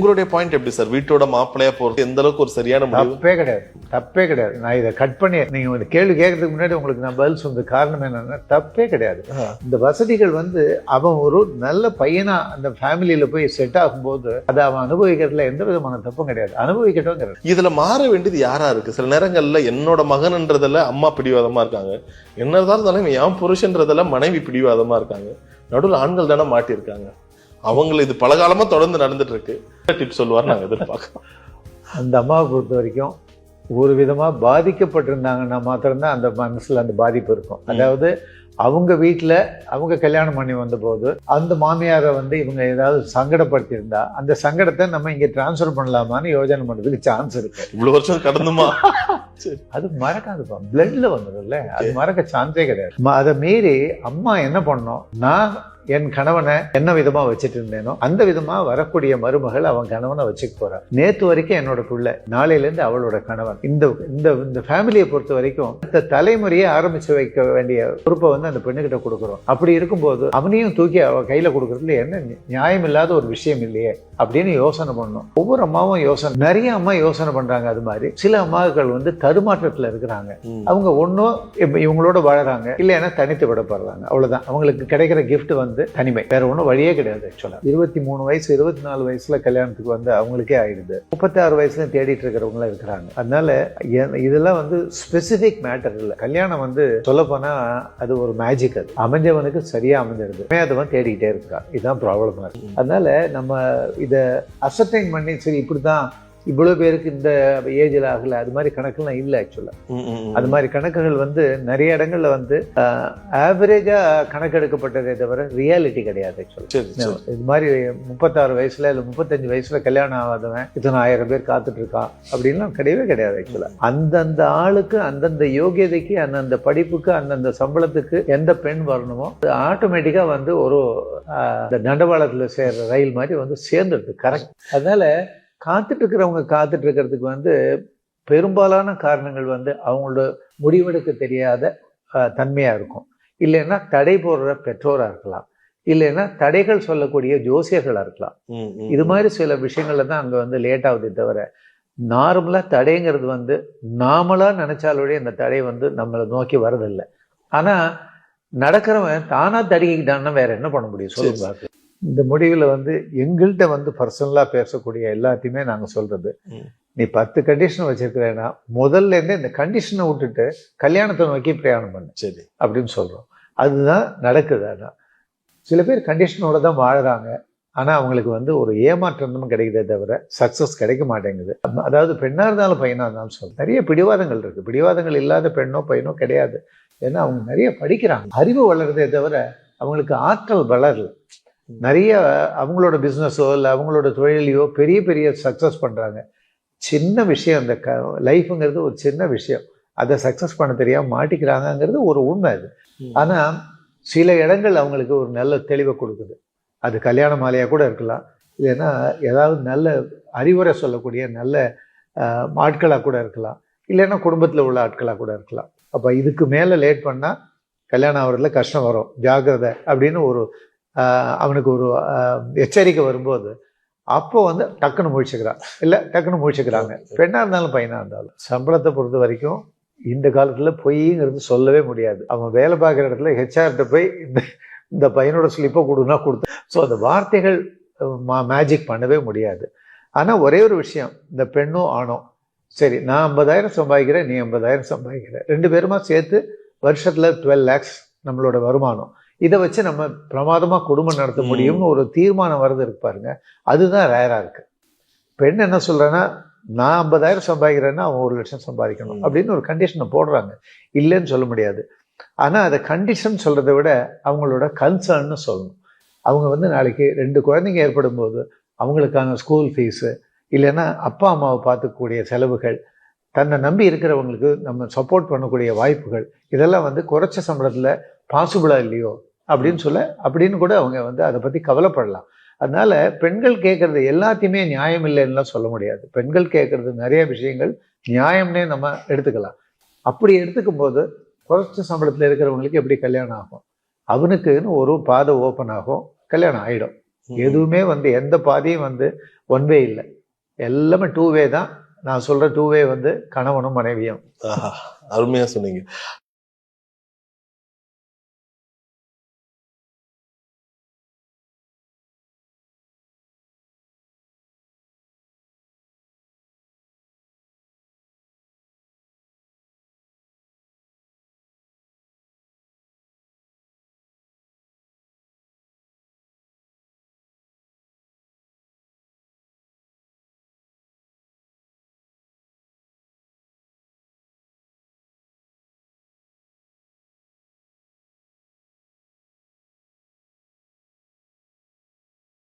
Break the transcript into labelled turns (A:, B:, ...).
A: உங்களுடைய பாயிண்ட் எப்படி சார் வீட்டோட மாப்பிள்ளையா போறது எந்த அளவுக்கு ஒரு சரியான முடிவு?
B: தப்பே கிடையாது. தப்பே கிடையாது. நான் இதை கட் பண்ணி நீங்க இந்த கேள்வி கேட்கறதுக்கு முன்னாடி உங்களுக்கு நான் பதில் சொன்ன காரணம் என்னன்னா தப்பே கிடையாது. இந்த வசதிகள் வந்து அவன் ஒரு நல்ல பையனா அந்த ஃபேமிலியில போய் செட் ஆகும்போது அதை அவன் அனுபவிக்கிறதுல எந்த விதமான தப்பும் கிடையாது. அனுபவிக்கட்டும்
A: இதுல மாற வேண்டியது யாரா இருக்கு? சில நேரங்கள்ல என்னோட மகன்ன்றதுல அம்மா பிடிவாதமா இருக்காங்க. என்னதான் இருந்தாலும் என் புருஷன்றதுல மனைவி பிடிவாதமா இருக்காங்க. நடுவில் ஆண்கள் தானே மாட்டியிருக்காங்க. அவங்களை இது பலகாலமா தொடர்ந்து நடந்துட்டு இருக்கு டிப் சொல்லுவார் நாங்க எதிர்பார்க்கலாம்
B: அந்த அம்மாவை பொறுத்த வரைக்கும் ஒரு விதமா பாதிக்கப்பட்டிருந்தாங்கன்னா மாத்திரம்தான் அந்த மனசுல அந்த பாதிப்பு இருக்கும். அதாவது அவங்க வீட்டில் அவங்க கல்யாணம் பண்ணி வந்தபோது அந்த மாமியாரை வந்து இவங்க ஏதாவது சங்கடப்படுத்தியிருந்தா அந்த சங்கடத்தை நம்ம இங்கே டிரான்ஸ்ஃபர் பண்ணலாமான்னு யோசனை பண்ணுறதுக்கு சான்ஸ் இருக்கு.
A: இவ்வளவு வருஷம் கடந்துமா?
B: அது மறக்காதுப்பா. பிளட்ல வந்துடும்ல அது மறக்க சான்ஸே கிடையாது. அதை மீறி அம்மா என்ன பண்ணோம் நான் என் கணவனை என்ன விதமா வச்சுட்டு இருந்தேனோ அந்த விதமா வரக்கூடிய மருமகள் அவன் கணவனை வச்சுக்க போறா. நேத்து வரைக்கும் என்னோட புள்ள நாளையில இருந்து அவளோட கணவன். இந்த இந்த இந்த ஃபேமிலியை பொறுத்த வரைக்கும் இந்த தலைமுறையை ஆரம்பிச்சு வைக்க வேண்டிய பொறுப்பை வந்து அந்த பெண்ணுகிட்ட கொடுக்குறோம். அப்படி இருக்கும்போது அவனையும் தூக்கி அவ கையில கொடுக்கறதுல என்ன நியாயம் இல்லாத ஒரு விஷயம் இல்லையே அப்படின்னு யோசனை பண்ணணும் ஒவ்வொரு அம்மாவும் யோசனை நிறைய அம்மா யோசனை பண்றாங்க அது மாதிரி. சில அம்மாக்கள் வந்து தடுமாற்றத்துல இருக்கிறாங்க. அவங்க ஒன்றும் இவங்களோட வாழறாங்க இல்லைன்னா தனித்து விடப்படுறாங்க. அவ்வளவுதான். அவங்களுக்கு கிடைக்கிற gift வந்து தனிமை. வேற ஒன்றும் வழியே கிடையாது ஆக்சுவலாக இருபத்தி மூணு வயசு இருபத்தி நாலு வயசுல கல்யாணத்துக்கு வந்து அவங்களுக்கே ஆயிடுது. முப்பத்தாறு வயசுல தேடிட்டு இருக்கிறவங்களும் இருக்கிறாங்க. அதனால இதெல்லாம் வந்து ஸ்பெசிபிக் மேட்டர் இல்லை. கல்யாணம் வந்து சொல்ல போனா அது ஒரு மேஜிக் அது அமைஞ்சவனுக்கு சரியா அமைஞ்சிருது. அவன் தேடிக்கிட்டே இருக்கிறான். இதுதான் ப்ராப்ளமா இருக்கு. அதனால நம்ம இதை அசர்டைன் பண்ணி சரி இப்படிதான் இவ்வளவு பேருக்கு இந்த ஏஜில் ஆகல. அது மாதிரி கணக்கெல்லாம் இல்லை ஆக்சுவலாக. அது மாதிரி கணக்குகள் வந்து நிறைய இடங்கள்ல வந்து ஆவரேஜா கணக்கெடுக்கப்பட்டதே தவிர ரியாலிட்டி கிடையாது ஆக்சுவலாக இது மாதிரி முப்பத்தாறு வயசுல இல்லை முப்பத்தஞ்சு வயசுல கல்யாணம் ஆகாதவன் இத்தனை ஆயிரம் பேர் காத்துட்டு இருக்கான் அப்படின்லாம் கிடையவே கிடையாது ஆக்சுவலா அந்தந்த ஆளுக்கு அந்தந்த யோகியதைக்கு அந்தந்த படிப்புக்கு அந்தந்த சம்பளத்துக்கு எந்த பெண் வரணுமோ அது ஆட்டோமேட்டிக்கா வந்து ஒரு தண்டவாளத்துல சேர்ற ரயில் மாதிரி வந்து சேர்ந்துடுது கரெக்ட் அதனால காத்துட்டு இருக்கிறவங்க காத்துட்டு இருக்கிறதுக்கு வந்து பெரும்பாலான காரணங்கள் வந்து அவங்களோட முடிவெடுக்க தெரியாத ஆஹ், தன்மையா இருக்கும். இல்லைன்னா தடை போடுற பெற்றோரா இருக்கலாம். இல்லைன்னா தடைகள் சொல்லக்கூடிய ஜோசியர்களா இருக்கலாம். இது மாதிரி சில விஷயங்கள்ல தான் அங்க வந்து லேட் ஆகுதே தவிர நார்மலா தடைங்கிறது வந்து நாமளா நினைச்சாலுடைய இந்த தடை வந்து நம்மளை நோக்கி வரதில்லை. ஆனா நடக்கிறவன் தானா தடுக்கிட்டான்னா வேற என்ன பண்ண முடியும்? சொல்லுங்க. இந்த முடிவுல வந்து எங்கள்கிட்ட வந்து பர்சனலா பேசக்கூடிய எல்லாத்தையுமே நாங்க சொல்றது.
A: ம்.
B: நீ பத்து கண்டிஷன் வச்சிருக்கிறேன்னா முதல்ல இருந்தே இந்த கண்டிஷனை விட்டுட்டு கல்யாணத்தை நோக்கி பிரயாணம் பண்ணு
A: சரி.
B: அப்படின்னு சொல்றோம். அதுதான் நடக்குது அதான். சில பேர் கண்டிஷனோட தான் வாழுறாங்க. ஆனா அவங்களுக்கு வந்து ஒரு ஏமாற்றம் கிடைக்குதே தவிர சக்சஸ் கிடைக்க மாட்டேங்குது. அதாவது பெண்ணா இருந்தாலும் பையனா இருந்தாலும் சொல்ல நிறைய பிடிவாதங்கள் இருக்கு. பிடிவாதங்கள் இல்லாத பெண்ணோ பையனோ கிடையாது. ஏன்னா அவங்க நிறைய படிக்கிறாங்க. அறிவு வளருதே தவிர அவங்களுக்கு ஆற்றல் வளரல. நிறைய அவங்களோட பிஸ்னஸோ இல்லை அவங்களோட தொழிலையோ பெரிய பெரிய சக்ஸஸ் பண்றாங்க. சின்ன விஷயம் அந்த க லைஃப்ங்கிறது ஒரு சின்ன விஷயம். அதை சக்ஸஸ் பண்ண தெரியாம மாட்டிக்கிறாங்கங்கிறது ஒரு உண்மை அது.
A: ம். ஆனா
B: ஆனா சில இடங்கள் அவங்களுக்கு ஒரு நல்ல தெளிவை கொடுக்குது. அது கல்யாண மாலையா கூட இருக்கலாம். இல்லைன்னா ஏதாவது நல்ல அறிவுரை சொல்லக்கூடிய நல்ல ஆஹ், ஆட்களா கூட இருக்கலாம். இல்லைன்னா குடும்பத்துல உள்ள ஆட்களா கூட இருக்கலாம். அப்ப இதுக்கு மேல லேட் பண்ணா கல்யாணம் ஆகிறதுல கஷ்டம் வரும். ஜாக்கிரதை அப்படின்னு ஒரு அவனுக்கு ஒரு எச்சரிக்கை வரும்போது அப்போ வந்து டக்குன்னு முழிச்சுக்கிறான் இல்ல டக்குன்னு முழிச்சுக்கிறாங்க. பெண்ணா இருந்தாலும் பையனா இருந்தாலும். சம்பளத்தை பொறுத்த வரைக்கும் இந்த காலத்துல பொய்ங்கிறது சொல்லவே முடியாது. அவன் வேலை பார்க்குற இடத்துல ஹெச்ஆர்கிட்ட போய் இந்த இந்த பையனோட ஸ்லிப்பை கொடுனா கொடுத்து. ஸோ அந்த வார்த்தைகள் மேஜிக் பண்ணவே முடியாது. ஆனா ஒரே ஒரு விஷயம் இந்த பெண்ணும் ஆணும். சரி நான் ஐம்பதாயிரம் சம்பாதிக்கிறேன் நீ ஐம்பதாயிரம் சம்பாதிக்கிற. ரெண்டு பேருமா சேர்த்து வருஷத்துல டுவெல் லேக்ஸ் நம்மளோட வருமானம். இதை வச்சு நம்ம பிரமாதமா குடும்பம் நடத்த. முடியும்னு ஒரு தீர்மானம் வருது இருக்கு பாருங்க அதுதான் ரேரா இருக்கு பெண் என்ன சொல்றேன்னா நான் ஐம்பதாயிரம் சம்பாதிக்கிறேன்னா அவன் ஒரு லட்சம் சம்பாதிக்கணும். அப்படின்னு ஒரு கண்டிஷனை போடுறாங்க இல்லைன்னு சொல்ல முடியாது ஆனா அதை கண்டிஷன் சொல்றதை விட அவங்களோட கன்சர்ன்னு சொல்லணும் அவங்க வந்து நாளைக்கு ரெண்டு குழந்தைங்க ஏற்படும் போது அவங்களுக்கான ஸ்கூல் ஃபீஸு இல்லைன்னா அப்பா அம்மாவை பார்த்துக்கக்கூடிய செலவுகள் தன்னை நம்பி இருக்கிறவங்களுக்கு நம்ம சப்போர்ட் பண்ணக்கூடிய வாய்ப்புகள் இதெல்லாம் வந்து குறைச்ச சம்பளத்துல பாசிபிளா இல்லையோ அப்படின்னு சொல்ல அப்படின்னு கூட அவங்க வந்து அதை பத்தி கவலைப்படலாம். அதனால பெண்கள் கேட்கறது எல்லாத்தையுமே நியாயம் இல்லைன்னுலாம் சொல்ல முடியாது. பெண்கள் கேட்கறது நிறைய விஷயங்கள் நியாயம்னே நம்ம எடுத்துக்கலாம். அப்படி எடுத்துக்கும் போது குறைச்ச சம்பளத்துல இருக்கிறவங்களுக்கு எப்படி கல்யாணம் ஆகும்? அவனுக்குன்னு ஒரு பாதை ஓப்பன் ஆகும் கல்யாணம் ஆயிடும். எதுவுமே வந்து எந்த பாதையும் வந்து ஒன் வே இல்லை. எல்லாமே டூ வே தான். நான் சொல்ற டூ வே வந்து கணவனும் மனைவியும்.
A: ஆஹா, அருமையா சொன்னீங்க.